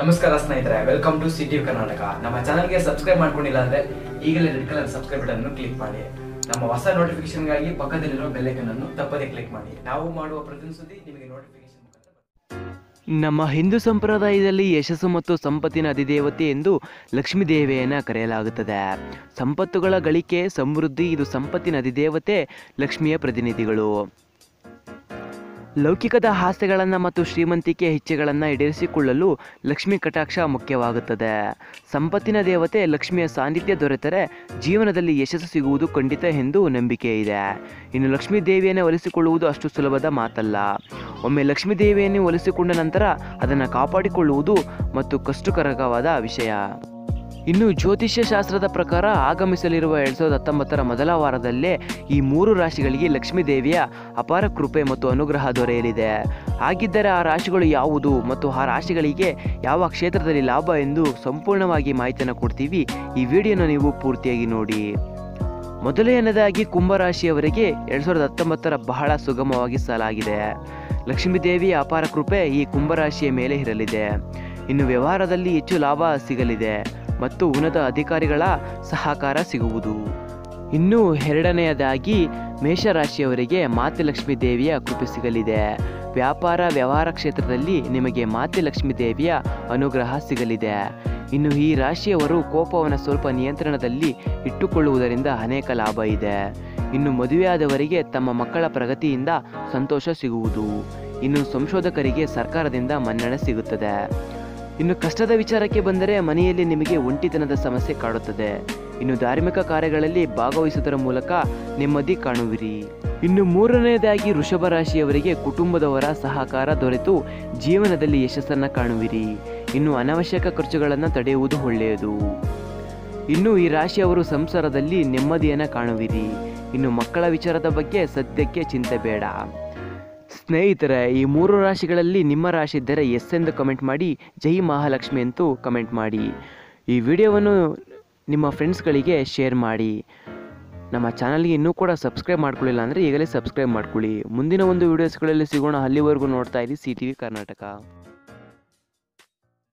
ನಮಸ್ಕಾರ ಸ್ನೇಹಿತರೆ welcome to city Karnataka ನಮ್ಮ ಚಾನಲ್ಗೆ ಸಬ್ಸ್ಕ್ರೈಬ್ ಮಾಡ್ಕೊಂಡಿಲ್ಲ ಅಂದ್ರೆ ಈಗಲೇ ರೆಡ್ ಕಲರ್ ಸಬ್ಸ್ಕ್ರೈಬ್ ಬಟನ್ ಅನ್ನು ಕ್ಲಿಕ್ ಮಾಡಿ. ನಮ್ಮ ಹೊಸ ನೋಟಿಫಿಕೇಶನ್ಗಾಗಿ ಪಕ್ಕದಲ್ಲಿರೋ ಬೆಲ್ಲೈಕನ್ ಅನ್ನು ತಪ್ಪದೇ ಕ್ಲಿಕ್ ಮಾಡಿ. ನಾವು ಮಾಡುವ ಪ್ರತಿ ಸುದ್ದಿ ನಿಮಗೆ ನೋಟಿಫಿಕೇಶನ್. ನಮ್ಮ ಹಿಂದೂ ಸಂಪ್ರದಾಯದಲ್ಲಿ ಯಶಸ್ಸು ಮತ್ತು ಸಂಪತ್ತಿನ ಅಧಿದೇವತೆ ಎಂದು ಲಕ್ಷ್ಮೀ ದೇವಿಯನ್ನು ಕರೆಯಲಾಗುತ್ತದೆ. ಸಂಪತ್ತುಗಳ ಗಳಿಕೆ, ಸಮೃದ್ಧಿ, ಇದು ಸಂಪತ್ತಿನ ಅಧಿದೇವತೆ, ಲಕ್ಷ್ಮಿಯ ಪ್ರತಿನಿಧಿಗಳು. ಲೌಕಿಕದ ಆಸೆಗಳನ್ನು ಮತ್ತು ಶ್ರೀಮಂತಿಕೆ ಹೆಚ್ಚೆಗಳನ್ನು ಈಡೇರಿಸಿಕೊಳ್ಳಲು ಲಕ್ಷ್ಮೀ ಕಟಾಕ್ಷ ಮುಖ್ಯವಾಗುತ್ತದೆ. ಸಂಪತ್ತಿನ ದೇವತೆ ಲಕ್ಷ್ಮಿಯ ಸಾನ್ನಿಧ್ಯ ದೊರೆತರೆ ಜೀವನದಲ್ಲಿ ಯಶಸ್ಸು ಸಿಗುವುದು ಖಂಡಿತ ಎಂದು ನಂಬಿಕೆ ಇದೆ. ಇನ್ನು ಲಕ್ಷ್ಮೀ ದೇವಿಯನ್ನು ಒಲಿಸಿಕೊಳ್ಳುವುದು ಅಷ್ಟು ಸುಲಭದ ಮಾತಲ್ಲ. ಒಮ್ಮೆ ಲಕ್ಷ್ಮೀ ದೇವಿಯನ್ನು ಒಲಿಸಿಕೊಂಡ ನಂತರ ಅದನ್ನು ಕಾಪಾಡಿಕೊಳ್ಳುವುದು ಮತ್ತು ಕಷ್ಟಕರವಾದ ವಿಷಯ. ಇನ್ನು ಜ್ಯೋತಿಷ್ಯ ಶಾಸ್ತ್ರದ ಪ್ರಕಾರ ಆಗಮಿಸಲಿರುವ ಎರಡ್ ಸಾವಿರದ ಹತ್ತೊಂಬತ್ತರ ಮೊದಲ ವಾರದಲ್ಲೇ ಈ ಮೂರು ರಾಶಿಗಳಿಗೆ ಲಕ್ಷ್ಮೀ ದೇವಿಯ ಅಪಾರ ಕೃಪೆ ಮತ್ತು ಅನುಗ್ರಹ ದೊರೆಯಲಿದೆ. ಹಾಗಿದ್ದರೆ ಆ ರಾಶಿಗಳು ಯಾವುದು ಮತ್ತು ಆ ರಾಶಿಗಳಿಗೆ ಯಾವ ಕ್ಷೇತ್ರದಲ್ಲಿ ಲಾಭ ಎಂದು ಸಂಪೂರ್ಣವಾಗಿ ಮಾಹಿತಿಯನ್ನು ಕೊಡ್ತೀವಿ. ಈ ವಿಡಿಯೋನ ನೀವು ಪೂರ್ತಿಯಾಗಿ ನೋಡಿ. ಮೊದಲನೆಯದಾಗಿ ಕುಂಭರಾಶಿಯವರಿಗೆ ಎರಡು ಸಾವಿರದ ಹತ್ತೊಂಬತ್ತರ ಬಹಳ ಸುಗಮವಾಗಿ ಸಲಾಗಿದೆ. ಲಕ್ಷ್ಮೀ ದೇವಿಯ ಅಪಾರ ಕೃಪೆ ಈ ಕುಂಭರಾಶಿಯ ಮೇಲೆ ಇರಲಿದೆ. ಇನ್ನು ವ್ಯವಹಾರದಲ್ಲಿ ಹೆಚ್ಚು ಲಾಭ ಸಿಗಲಿದೆ. ಮತ್ತು ಉನ್ನತ ಅಧಿಕಾರಿಗಳ ಸಹಕಾರ ಸಿಗುವುದು. ಇನ್ನು ಎರಡನೆಯದಾಗಿ ಮೇಷರಾಶಿಯವರಿಗೆ ಮಾತೆ ಲಕ್ಷ್ಮೀ ದೇವಿಯ ಕೃಪೆ ಸಿಗಲಿದೆ. ವ್ಯಾಪಾರ ವ್ಯವಹಾರ ಕ್ಷೇತ್ರದಲ್ಲಿ ನಿಮಗೆ ಮಾತೆ ಲಕ್ಷ್ಮೀ ದೇವಿಯ ಅನುಗ್ರಹ ಸಿಗಲಿದೆ. ಇನ್ನು ಈ ರಾಶಿಯವರು ಕೋಪವನ್ನು ಸ್ವಲ್ಪ ನಿಯಂತ್ರಣದಲ್ಲಿ ಇಟ್ಟುಕೊಳ್ಳುವುದರಿಂದ ಅನೇಕ ಲಾಭ ಇದೆ. ಇನ್ನು ಮದುವೆಯಾದವರಿಗೆ ತಮ್ಮ ಮಕ್ಕಳ ಪ್ರಗತಿಯಿಂದ ಸಂತೋಷ ಸಿಗುವುದು. ಇನ್ನು ಸಂಶೋಧಕರಿಗೆ ಸರ್ಕಾರದಿಂದ ಮನ್ನಣೆ ಸಿಗುತ್ತದೆ. ಇನ್ನು ಕಷ್ಟದ ವಿಚಾರಕ್ಕೆ ಬಂದರೆ ಮನೆಯಲ್ಲಿ ನಿಮಗೆ ಒಂಟಿತನದ ಸಮಸ್ಯೆ ಕಾಡುತ್ತದೆ. ಇನ್ನು ಧಾರ್ಮಿಕ ಕಾರ್ಯಗಳಲ್ಲಿ ಭಾಗವಹಿಸುವುದರ ಮೂಲಕ ನೆಮ್ಮದಿ ಕಾಣುವಿರಿ. ಇನ್ನು ಮೂರನೆಯದಾಗಿ ವೃಷಭ ರಾಶಿಯವರಿಗೆ ಕುಟುಂಬದವರ ಸಹಕಾರ ದೊರೆತು ಜೀವನದಲ್ಲಿ ಯಶಸ್ಸನ್ನು ಕಾಣುವಿರಿ. ಇನ್ನು ಅನವಶ್ಯಕ ಖರ್ಚುಗಳನ್ನು ತಡೆಯುವುದು ಒಳ್ಳೆಯದು. ಇನ್ನು ಈ ರಾಶಿಯವರು ಸಂಸಾರದಲ್ಲಿ ನೆಮ್ಮದಿಯನ್ನು ಕಾಣುವಿರಿ. ಇನ್ನು ಮಕ್ಕಳ ವಿಚಾರದ ಬಗ್ಗೆ ಸದ್ಯಕ್ಕೆ ಚಿಂತೆ ಬೇಡ. ಸ್ನೇಹಿತರೆ, ಈ ಮೂರು ರಾಶಿಗಳಲ್ಲಿ ನಿಮ್ಮ ರಾಶಿ ಇದ್ದರೆ ಎಸ್ ಎಂದು ಕಮೆಂಟ್ ಮಾಡಿ, ಜೈ ಮಹಾಲಕ್ಷ್ಮಿ ಅಂತೂ ಕಮೆಂಟ್ ಮಾಡಿ. ಈ ವಿಡಿಯೋವನ್ನು ನಿಮ್ಮ ಫ್ರೆಂಡ್ಸ್ಗಳಿಗೆ ಶೇರ್ ಮಾಡಿ. ನಮ್ಮ ಚಾನಲ್ಗೆ ಇನ್ನೂ ಕೂಡ ಸಬ್ಸ್ಕ್ರೈಬ್ ಮಾಡ್ಕೊಳ್ಳಿಲ್ಲ ಅಂದರೆ ಈಗಲೇ ಸಬ್ಸ್ಕ್ರೈಬ್ ಮಾಡ್ಕೊಳ್ಳಿ. ಮುಂದಿನ ಒಂದು ವೀಡಿಯೋಸ್ಗಳಲ್ಲಿ ಸಿಗೋಣ. ಅಲ್ಲಿವರೆಗೂ ನೋಡ್ತಾ ಇರಿ ಸಿ ಟಿ ವಿ ಕರ್ನಾಟಕ